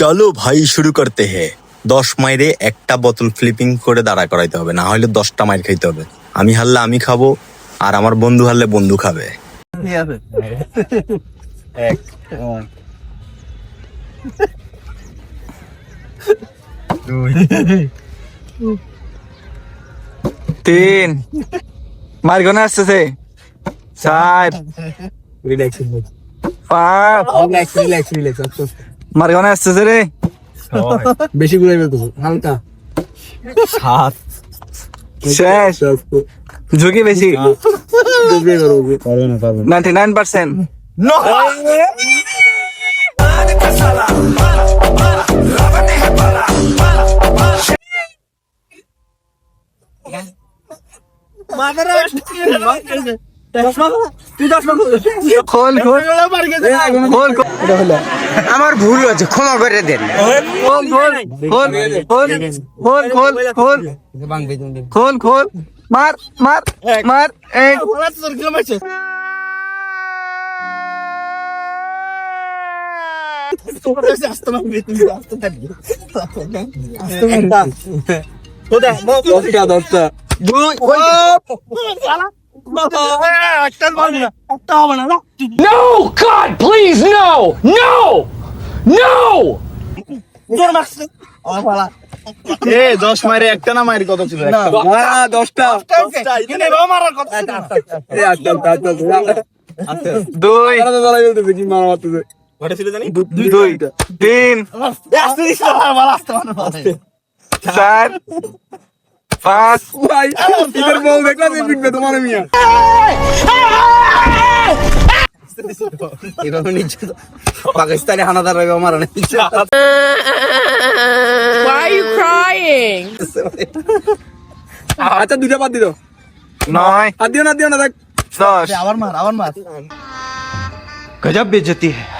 চলো ভাই শুরু করতে হে। দশ মাইরে একটা বোতল ফ্লিপিং করে দাঁড়া করাইতে হবে না হলে দশটা মাইর খাইতে হবে। আমি হারলে আমি খাব আর আমার বন্ধু হারলে বন্ধু খাবে। এক তিন মার্গনে আসতেছে। চার। পাঁচ। মার্গনে আসতেছে রে বেশি ঘুরে ফেলতেছো হালকা সাত শেষ ঝুঁকি বেশি পারবে না পারবে নাইনটি নাইন পার্সেন্ট খোল খোল খোল খোল আমার ভুল হয়েছে ক্ষমা করে দেন। খোল খোল খোল খোল খোল খোল খোল খোল খোল মার মার মার এই। দুই No, God, please, no, no, no. এ দশ মারে একটা না মায়ের কথা ছিল দশটা দুই দুই তিন চার পাঁচ ভাই এদের বউ দেখলাম এই পিটবে তোমার মিয়া এভাবে নিচ্ছে পাকিস্তানি হানাদার রইবে আমার Why are you crying? আচ্ছা দুটা বাদ দিও নয় হাত দিও না দিও না দেখ দশ আবার মার আবার মার গজব বেজতি হ্যাঁ